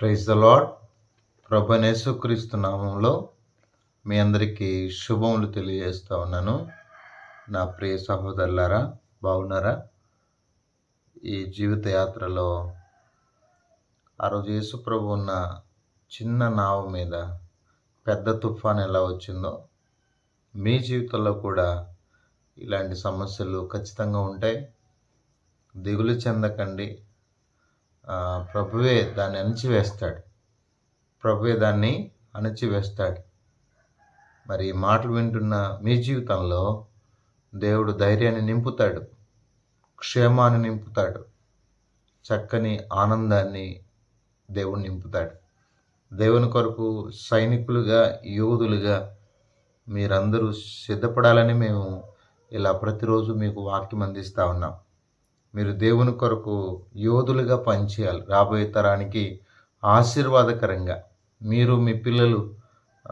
Praise the lord ప్రభనేసుక్రీస్తు నామంలో మీ అందరికీ శుభములు తెలియజేస్తూ ఉన్నాను. నా ప్రియ సహోదరులారా బాగున్నారా? ఈ జీవిత యాత్రలో ఆ రోజు యేసుప్రభు ఉన్న చిన్న నావ మీద పెద్ద తుఫాన్ ఎలా వచ్చిందో మీ జీవితంలో కూడా ఇలాంటి సమస్యలు ఖచ్చితంగా ఉంటాయి. దిగులు చెందకండి. ప్రభువే దాన్ని అణిచివేస్తాడు. ప్రభువే దాన్ని అణిచివేస్తాడు. మరి ఈ మాటలు వింటున్న మీ జీవితంలో దేవుడు ధైర్యాన్ని నింపుతాడు క్షేమాన్ని నింపుతాడు చక్కని ఆనందాన్ని దేవుడు నింపుతాడు. దేవుని కొరకు సైనికులుగా యోధులుగా మీరందరూ సిద్ధపడాలని మేము ఇలా ప్రతిరోజు మీకు వాక్యం అందిస్తూ ఉన్నాం. మీరు దేవుని కొరకు యోధులుగా పనిచేయాలి. రాబోయే తరానికి ఆశీర్వాదకరంగా. మీరు మీ పిల్లలు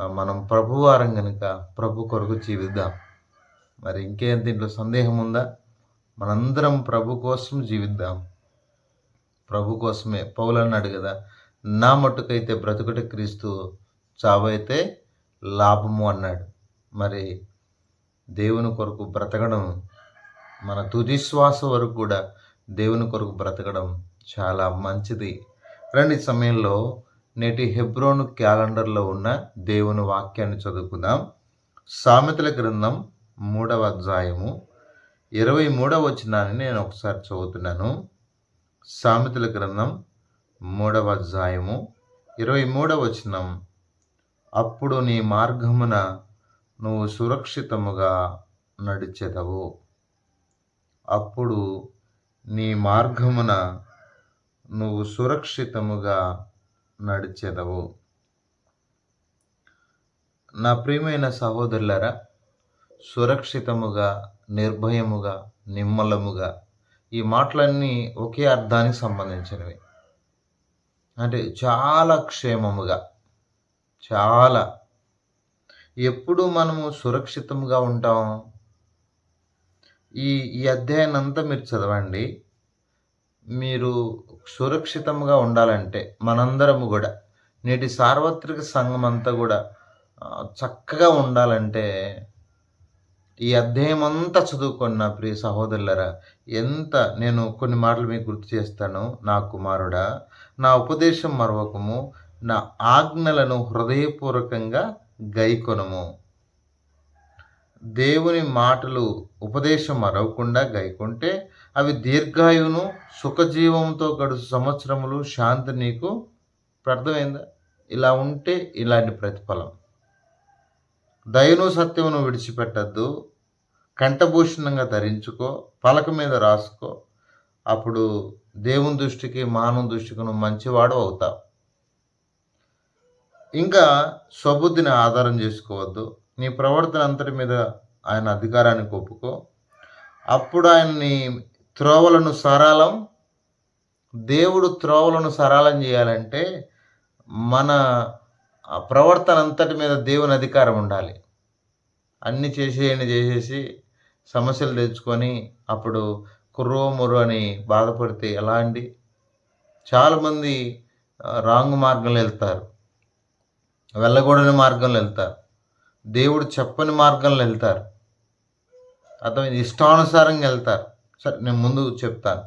మనం ప్రభువారం కనుక ప్రభు కొరకు జీవిద్దాం. మరి ఇంకేం దీంట్లో సందేహం ఉందా? మనందరం ప్రభు కోసం జీవిద్దాం. ప్రభు కోసమే. పౌలు అన్నాడు కదా నా మట్టుకైతే బ్రతుకుట క్రీస్తు చావైతే లాభము అన్నాడు. మరి దేవుని కొరకు బ్రతకడం మన తుది శ్వాస వరకు కూడా దేవుని కొరకు బ్రతకడం చాలా మంచిది. రండి సమయంలో నేటి హెబ్రోను క్యాలెండర్లో ఉన్న దేవుని వాక్యాన్ని చదువుకుందాం. సామెతల గ్రంథం మూడవ అధ్యాయము ఇరవై మూడవ వచనాన్ని నేను ఒకసారి చదువుతున్నాను. సామెతల గ్రంథం మూడవ అధ్యాయము ఇరవై మూడవ వచనం. అప్పుడు నీ మార్గమున నువ్వు సురక్షితముగా నడిచెదవు. అప్పుడు నీ మార్గమున నువ్వు సురక్షితముగా నడిచెదవు. నా ప్రియమైన సహోదరులరా సురక్షితముగా నిర్భయముగా నిమ్మలముగా ఈ మాటలన్నీ ఒకే అర్థానికి సంబంధించినవి. అంటే చాలా క్షేమముగా చాలా. ఎప్పుడు మనము సురక్షితంగా ఉంటాం? ఈ ఈ అధ్యాయం అంతా మీరు చదవండి. మీరు సురక్షితంగా ఉండాలంటే మనందరము కూడా నేటి సార్వత్రిక సంఘం అంతా కూడా చక్కగా ఉండాలంటే ఈ అధ్యాయం అంతా చదువుకున్న ప్రియ సహోదరులరా. ఎంత నేను కొన్ని మాటలు మీకు గుర్తు చేస్తాను. నా కుమారుడా నా ఉపదేశం మరవకము నా ఆజ్ఞలను హృదయపూర్వకంగా గైకొనము. దేవుని మాటలు ఉపదేశం మరవకుండా గైకుంటే అవి దీర్ఘాయువును సుఖజీవంతో గడుచు సంవత్సరములు శాంతి నీకు అర్థమైందా ఇలా ఉంటే ఇలాంటి ప్రతిఫలం. దయను సత్యమును విడిచిపెట్టద్దు. కంఠభూషణంగా ధరించుకో పలక మీద రాసుకో. అప్పుడు దేవుని దృష్టికి మానవ దృష్టికి నువ్వు మంచివాడు అవుతావు. ఇంకా స్వబుద్ధిని ఆధారం చేసుకోవద్దు. నీ ప్రవర్తన అంతటి మీద ఆయన అధికారాన్ని ఒప్పుకో. అప్పుడు ఆయన్ని త్రోవలను సరళం దేవుడు త్రోవలను సరళం చేయాలంటే మన ప్రవర్తన అంతటి మీద దేవుని అధికారం ఉండాలి. అన్నీ చేసేయండి చేసేసి సమస్యలు తెచ్చుకొని అప్పుడు కుర్రో ముర్రో అని బాధపడితే ఎలా అండి? చాలామంది రాంగ్ మార్గంలో వెళ్తారు. వెళ్ళకూడని మార్గంలో వెళ్తారు. దేవుడు చెప్పని మార్గంలో వెళ్తారు. అర్థమైంది? ఇష్టానుసారంగా వెళ్తారు. సరే నేను ముందు చెప్తాను.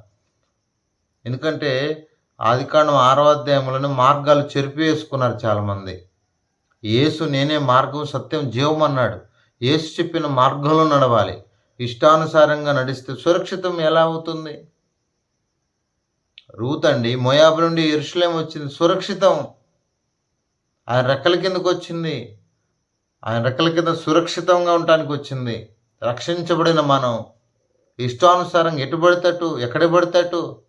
ఎందుకంటే ఆదికాండం ఆరవ అధ్యాయంలోనే మార్గాలు చెరిపివేసుకున్నారు చాలామంది. యేసు నేనే మార్గం సత్యం జీవం అన్నాడు. యేసు చెప్పిన మార్గంలో నడవాలి. ఇష్టానుసారంగా నడిస్తే సురక్షితం ఎలా అవుతుంది? రూత్ అండి నుండి ఎరుషులేం వచ్చింది. సురక్షితం. ఆయన రెక్కల కిందకు వచ్చింది. ఆయన రెక్కల కింద సురక్షితంగా ఉండటానికి వచ్చింది. రక్షించబడిన మనం ఇష్టానుసారంగా ఎటు పడితేటు ఎక్కడ పడితేటు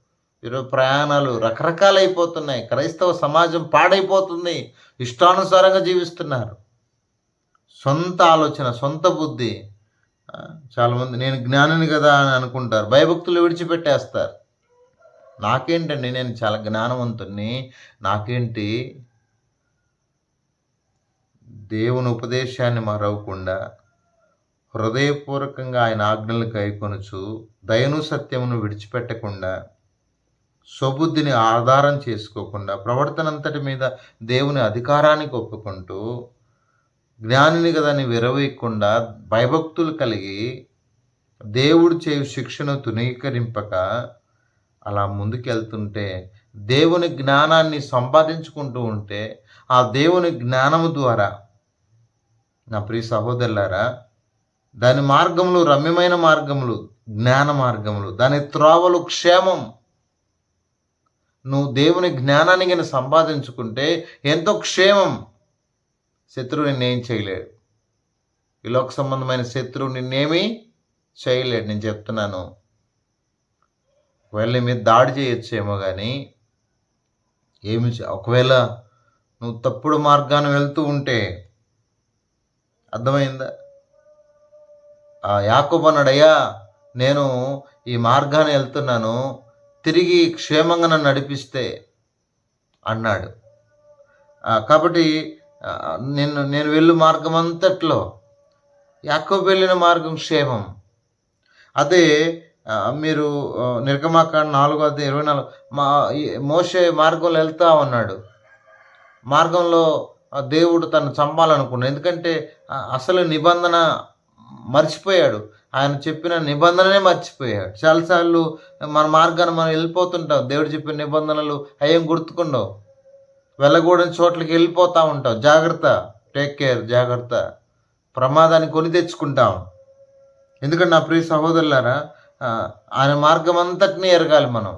ఈరోజు ప్రయాణాలు రకరకాలైపోతున్నాయి. క్రైస్తవ సమాజం పాడైపోతుంది. ఇష్టానుసారంగా జీవిస్తున్నారు. సొంత ఆలోచన సొంత బుద్ధి. చాలామంది నేను జ్ఞానిని కదా అని అనుకుంటారు. భయభక్తులు విడిచిపెట్టేస్తారు. నాకేంటండి నేను చాలా జ్ఞానవంతుణ్ణి. నాకేంటి? దేవుని ఉపదేశాన్ని మరవకుండా హృదయపూర్వకంగా ఆయన ఆజ్ఞలను కైకొనుచు దయను సత్యమును విడిచిపెట్టకుండా స్వబుద్ధిని ఆధారం చేసుకోకుండా ప్రవర్తన అంతటి మీద దేవుని అధికారానికి ఒప్పుకుంటూ జ్ఞానిని కదని విరవేయకుండా భయభక్తులు కలిగి దేవుడు చేయు శిక్షను తునీకరింపక అలా ముందుకెళ్తుంటే దేవుని జ్ఞానాన్ని సంపాదించుకుంటూ ఉంటే ఆ దేవుని జ్ఞానము ద్వారా నా ప్రియ సహోదరులారా దాని మార్గములు రమ్యమైన మార్గములు జ్ఞాన మార్గములు దాని త్రోవలు క్షేమం. నువ్వు దేవుని జ్ఞానాన్ని కానీ సంపాదించుకుంటే ఎంతో క్షేమం. శత్రువు నిన్నేం చేయలేడు. ఈ లోక సంబంధమైన శత్రువు నిన్నేమీ చేయలేడు. నేను చెప్తున్నాను. ఒకవేళ మీరు మీద దాడి చేయొచ్చేమో కానీ ఏమి ఒకవేళ నువ్వు తప్పుడు మార్గాన్ని వెళ్తూ ఉంటే అర్థమైందా? ఆ యాకోబు అన్నాడయ్యా నేను ఈ మార్గాన్ని వెళ్తున్నాను తిరిగి క్షేమంగా నన్ను నడిపిస్తే అన్నాడు. కాబట్టి నేను నేను వెళ్ళు మార్గం అంతట్లో యాకోబు వెళ్ళిన మార్గం క్షేమం. అదే మీరు నిర్గమాకాండ నాలుగో అధ్యాయం ఇరవై నాలుగు మా మోసే మార్గంలో వెళ్తా ఉన్నాడు. మార్గంలో ఆ దేవుడు తను చంపాలనుకున్నాడు. ఎందుకంటే అసలు నిబంధన మర్చిపోయాడు. ఆయన చెప్పిన నిబంధననే మర్చిపోయాడు. చాలాసార్లు మన మార్గాన్ని మనం వెళ్ళిపోతుంటాం. దేవుడు చెప్పిన నిబంధనలు అయ్యేం గుర్తుకుండవు. వెళ్ళకూడని చోట్లకి వెళ్ళిపోతూ ఉంటాం. జాగ్రత్త టేక్ కేర్ జాగ్రత్త. ప్రమాదాన్ని కొని తెచ్చుకుంటాం. ఎందుకంటే నా ప్రియ సహోదరులారా ఆయన మార్గం అంతటినీ ఎరగాలి మనం.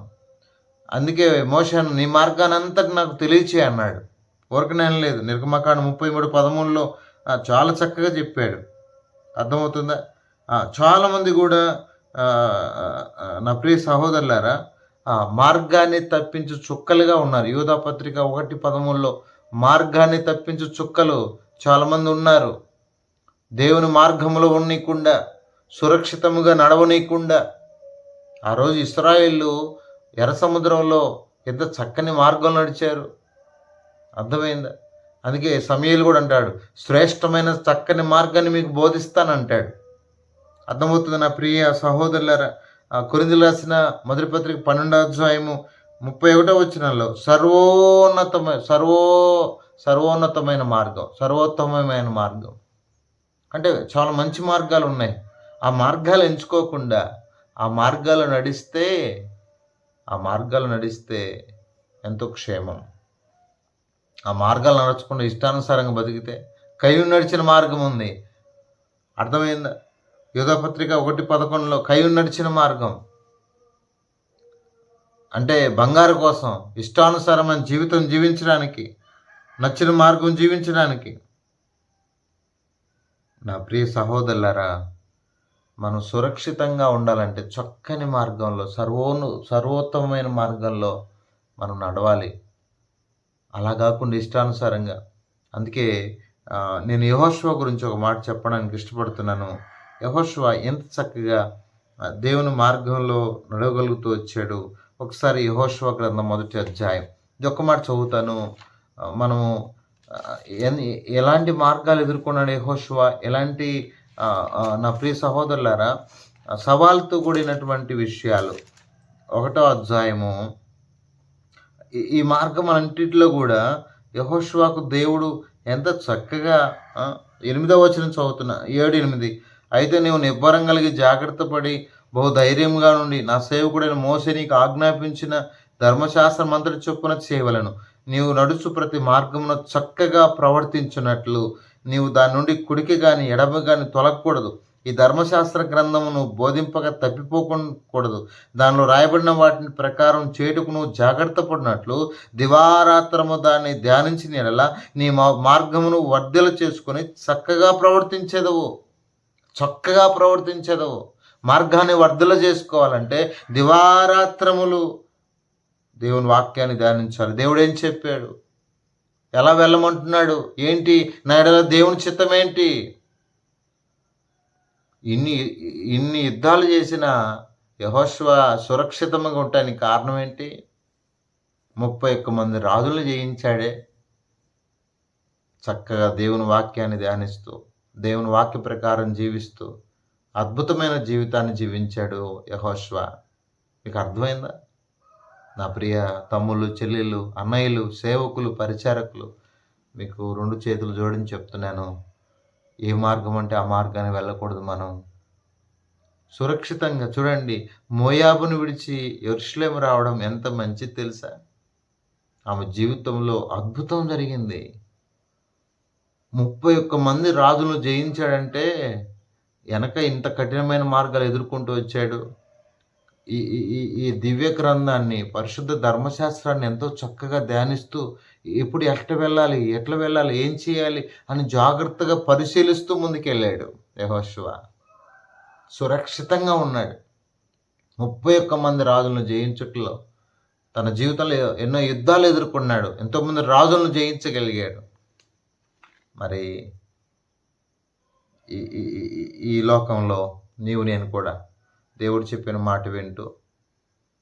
అందుకే మోషన్ నీ మార్గాన్ని అంతటి నాకు తెలియచే అన్నాడు. ఊరకనే లేదు. నిర్గమకాండ ముప్పై మూడు పదమూడులో చాలా చక్కగా చెప్పాడు. అర్థమవుతుందా? చాలామంది కూడా నా ప్రియ సహోదరులారా ఆ, మార్గాన్ని తప్పించు చుక్కలుగా ఉన్నారు. యూదా పత్రిక ఒకటి పదమూడులో మార్గాన్ని తప్పించు చుక్కలు చాలామంది ఉన్నారు. దేవుని మార్గంలో ఉండకుండా సురక్షితముగా నడవనీయకుండా ఆ రోజు ఇస్రాయేళ్ళు ఎర్ర సముద్రంలో ఎంత చక్కని మార్గం నడిచారు. అర్థమైందా? అందుకే సమయలు కూడా అంటాడు శ్రేష్టమైన చక్కని మార్గాన్ని మీకు బోధిస్తానంటాడు. అర్థమవుతుంది నా ప్రియ సహోదరులరా ఆ కొరిందులు రాసిన మొదటి పత్రిక పన్నెండో అధ్యాయము ముప్పై ఒకటో వచ్చినలో సర్వోన్నతమైన సర్వో సర్వోన్నతమైన మార్గం సర్వోత్తమమైన మార్గం. అంటే చాలా మంచి మార్గాలు ఉన్నాయి. ఆ మార్గాలు ఎంచుకోకుండా ఆ మార్గాలు నడిస్తే ఆ మార్గాలు నడిస్తే ఎంతో క్షేమం. ఆ మార్గాలు నడచకుండా ఇష్టానుసారంగా బతికితే కయ్యం నడిచిన మార్గం ఉంది. అర్థమైందా? యుధపత్రిక ఒకటి పదకొండులో కయ్యం నడిచిన మార్గం. అంటే బంగారు కోసం ఇష్టానుసారమైన జీవితం జీవించడానికి నచ్చిన మార్గం జీవించడానికి. నా ప్రియ సహోదరులారా మనం సురక్షితంగా ఉండాలంటే చక్కని మార్గంలో సర్వోను సర్వోత్తమమైన మార్గంలో మనం నడవాలి. అలా కాకుండా ఇష్టానుసారంగా. అందుకే నేను యహోశ్వ గురించి ఒక మాట చెప్పడానికి ఇష్టపడుతున్నాను. యహోశ్వ ఎంత చక్కగా దేవుని మార్గంలో నడవగలుగుతూ వచ్చాడు. ఒకసారి యహోశ్వ గ్రంథం మొదటి అధ్యాయం. ఇది ఒక్క మాట చదువుతాను. మనము ఎన్- ఎలాంటి మార్గాలు ఎదుర్కొన్నాడు యహోశ్వ ఎలాంటి నా ప్రియ సహోదరులారా సవాల్తో కూడినటువంటి విషయాలు. ఒకటో అధ్యాయము. ఈ- మార్గం అన్నింటిలో కూడా యహోష్వాకు దేవుడు ఎంత చక్కగా ఎనిమిదో వచనం చదువుతున్నా ఏడు ఎనిమిది అయితే నీవు నిబ్బరం కలిగి జాగ్రత్త పడి బహు ధైర్యంగా నుండి నా సేవకుడైన మోసే నీకు ఆజ్ఞాపించిన ధర్మశాస్త్రం అంతటి చొప్పున చేయవలను. నీవు నడుచు ప్రతి మార్గమున చక్కగా ప్రవర్తించినట్లు నీవు దాని నుండి కుడికి కానీ ఎడమ కానీ తొలగకూడదు. ఈ ధర్మశాస్త్ర గ్రంథమును బోధింపక తప్పిపోకూడదు. దానిలో రాయబడిన వాటిని ప్రకారం చేటుకు నువ్వు జాగ్రత్త పడినట్లు దివారాత్రము దాన్ని ధ్యానించిన ఎడల నీ మా- మార్గమును వర్ధలు చేసుకొని చక్కగా ప్రవర్తించేదవు. చక్కగా ప్రవర్తించేదవు. మార్గాన్ని వర్ధలు చేసుకోవాలంటే దివారాత్రములు దేవుని వాక్యాన్ని ధ్యానించాలి. దేవుడు ఏం చెప్పాడు? ఎలా వెళ్ళమంటున్నాడు? ఏంటి? నా ఎడల దేవుని చిత్తం ఏంటి ఇన్ని ఇన్ని యుద్ధాలు చేసిన యహోశ్వ సురక్షితంగా ఉండటానికి కారణం ఏంటి? ముప్పై ఒక్క మంది రాజులు జయించాడే. చక్కగా దేవుని వాక్యాన్ని ధ్యానిస్తూ దేవుని వాక్య ప్రకారం జీవిస్తూ అద్భుతమైన జీవితాన్ని జీవించాడు యహోశ్వ మీకు అర్థమైందా? నా ప్రియ తమ్ముళ్ళు చెల్లెళ్ళు అన్నయ్యలు సేవకులు పరిచారకులు మీకు రెండు చేతులు జోడించి చెప్తున్నాను. ఏ మార్గం అంటే ఆ మార్గాన్ని వెళ్ళకూడదు మనం. సురక్షితంగా చూడండి మోయాబును విడిచి ఎరుషులేం రావడం ఎంత మంచిది తెలుసా? ఆమె జీవితంలో అద్భుతం జరిగింది. ముప్పై ఒక్క మంది రాజును జయించాడంటే వెనక ఇంత కఠినమైన మార్గాలు ఎదుర్కొంటూ వచ్చాడు. ఈ ఈ- ఈ దివ్య గ్రంథాన్ని పరిశుద్ధ ధర్మశాస్త్రాన్ని ఎంతో చక్కగా ధ్యానిస్తూ ఎప్పుడు ఎట్లా వెళ్ళాలి ఎట్లా వెళ్ళాలి ఏం చేయాలి అని జాగ్రత్తగా పరిశీలిస్తూ ముందుకెళ్ళాడు యహోశివ సురక్షితంగా ఉన్నాడు. ముప్పై ఒక్క మంది రాజులను జయించుట్లో తన జీవితంలో ఎన్నో యుద్ధాలు ఎదుర్కొన్నాడు. ఎంతోమంది రాజులను జయించగలిగాడు. మరి ఈ- ఈ లోకంలో నీవు నేను కూడా దేవుడు చెప్పిన మాట వింటూ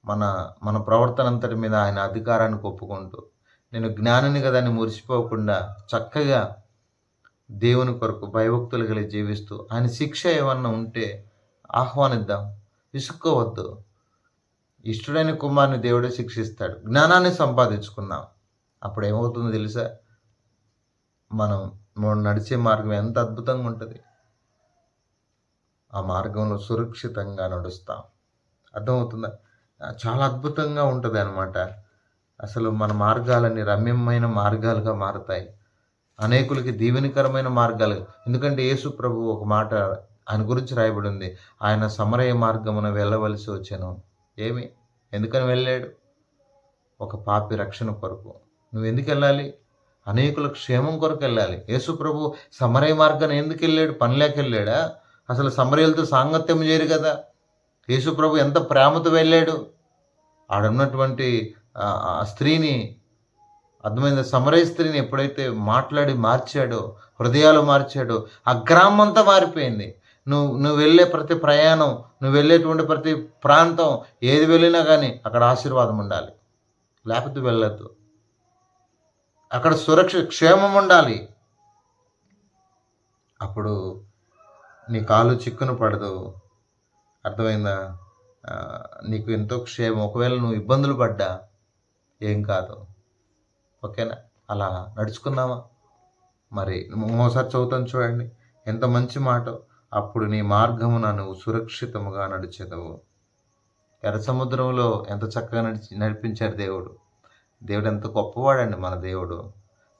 మన మన ప్రవర్తన అంతటి మీద ఆయన అధికారాన్ని ఒప్పుకుంటూ నేను జ్ఞానిని కదా అని మురిసిపోకుండా చక్కగా దేవుని కొరకు భయభక్తులు కలిగి జీవిస్తూ ఆయన శిక్ష ఏమన్నా ఉంటే ఆహ్వానిద్దాం. విసుక్కోవద్దు. ఇష్టడైన కుమారుని దేవుడే శిక్షిస్తాడు. జ్ఞానాన్ని సంపాదించుకుందాం. అప్పుడు ఏమవుతుందో తెలుసా? మనం మనం నడిచే మార్గం ఎంత అద్భుతంగా ఉంటుంది. ఆ మార్గంలో సురక్షితంగా నడుస్తాం. అర్థమవుతుందా? చాలా అద్భుతంగా ఉంటుంది అనమాట అసలు మన మార్గాలన్నీ రమ్యమైన మార్గాలుగా మారుతాయి. అనేకులకి దీవెనకరమైన మార్గాలు ఎందుకంటే యేసు ప్రభు ఒక మాట ఆయన గురించి రాయబడి ఉంది ఆయన సమరయ మార్గమున వెళ్ళవలసి వచ్చాను. ఏమి? ఎందుకని వెళ్ళాడు? ఒక పాపి రక్షణ కొరకు. నువ్వు ఎందుకు వెళ్ళాలి? అనేకుల క్షేమం కొరకు వెళ్ళాలి. యేసు ప్రభు సమరయ మార్గాన్ని ఎందుకు వెళ్ళాడు? పనిలేక వెళ్ళాడా? అసలు సమరయులతో సాంగత్యం చేయరు కదా. యేసుప్రభు ఎంత ప్రేమతో వెళ్ళాడు. ఆడున్నటువంటి ఆ స్త్రీని అర్థమైంది సమరయ స్త్రీని ఎప్పుడైతే మాట్లాడి మార్చాడో హృదయాలు మార్చాడో ఆ గ్రామం అంతా మారిపోయింది. నువ్వు నువ్వు వెళ్ళే ప్రతి ప్రయాణం నువ్వు వెళ్ళేటువంటి ప్రతి ప్రాంతం ఏది వెళ్ళినా కానీ అక్కడ ఆశీర్వాదం ఉండాలి. లేకపోతే వెళ్ళద్దు. అక్కడ సురక్ష క్షేమం ఉండాలి. అప్పుడు నీ కాలు చిక్కున పడదు. అర్థమైందా? నీకు ఎంతో క్షేమం. ఒకవేళ నువ్వు ఇబ్బందులు పడ్డా ఏం కాదు. ఓకేనా? అలా నడుచుకుందామా? మరి మోసారి చదువుతాను చూడండి. ఎంత మంచి మాట. అప్పుడు నీ మార్గమున నువ్వు సురక్షితముగా నడిచేదవు. ఎర్ర సముద్రంలో ఎంత చక్కగా నడిచి నడిపించాడు దేవుడు. దేవుడు ఎంత గొప్పవాడండి మన దేవుడు.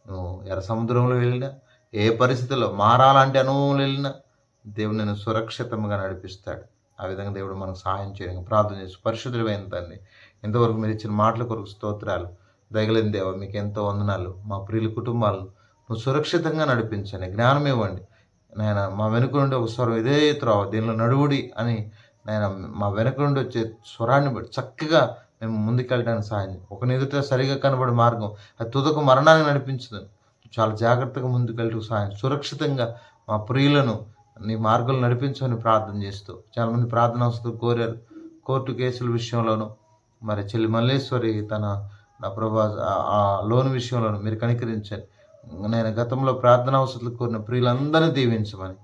నువ్వు ఎర్ర సముద్రంలో వెళ్ళినా ఏ పరిస్థితిలో మారాలంటే అనుభవంలో వెళ్ళినా దేవుడు నన్ను సురక్షితంగా నడిపిస్తాడు. ఆ విధంగా దేవుడు మనకు సహాయం చేయడం ప్రార్థన చేసి పరిశుద్ధమైన తండ్రి ఇంతవరకు మీరు ఇచ్చిన మాటల కొరకు స్తోత్రాలు. దగలిన దేవ మీకు ఎంతో వందనాలు. మా ప్రియుల కుటుంబాలను నువ్వు సురక్షితంగా నడిపించండి. జ్ఞానం ఇవ్వండి. నాయన మా వెనుక నుండి ఒక స్వరం ఇదే త్రోవ దీనిలో నడువుడి అని నాయన మా వెనుక నుండి వచ్చే స్వరాన్ని బట్టి చక్కగా మేము ముందుకెళ్ళడానికి సహాయం ఒక ఎదుట సరిగా కనబడే మార్గం అది తుదకు మరణాన్ని నడిపించదు. చాలా జాగ్రత్తగా ముందుకెళ్ళటకు సహాయం సురక్షితంగా మా ప్రియులను నీ మార్గం నడిపించమని ప్రార్థన చేస్తూ చాలామంది ప్రార్థన వస్తూ కోరారు. కోర్టు కేసుల విషయంలోనూ మరి చెల్లి మల్లేశ్వరి తన నా ప్రభా ఆ- లోన్ విషయంలోనూ మీరు కనికరించండి. నేను గతంలో ప్రార్థన అవసరాలు కోరిన ప్రియులందరినీ దీవించమని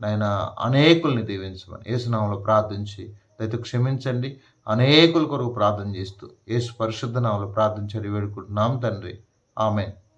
నాయన అనేకుల్ని దీవించమని ఏసునామంలో ప్రార్థించి దయతో క్షమించండి. అనేకుల కొరకు ప్రార్థన చేస్తూ యేసు పరిశుద్ధ నామంలో ప్రార్థించండి. వేడుకుంటున్నాం తండ్రి. ఆమెన్.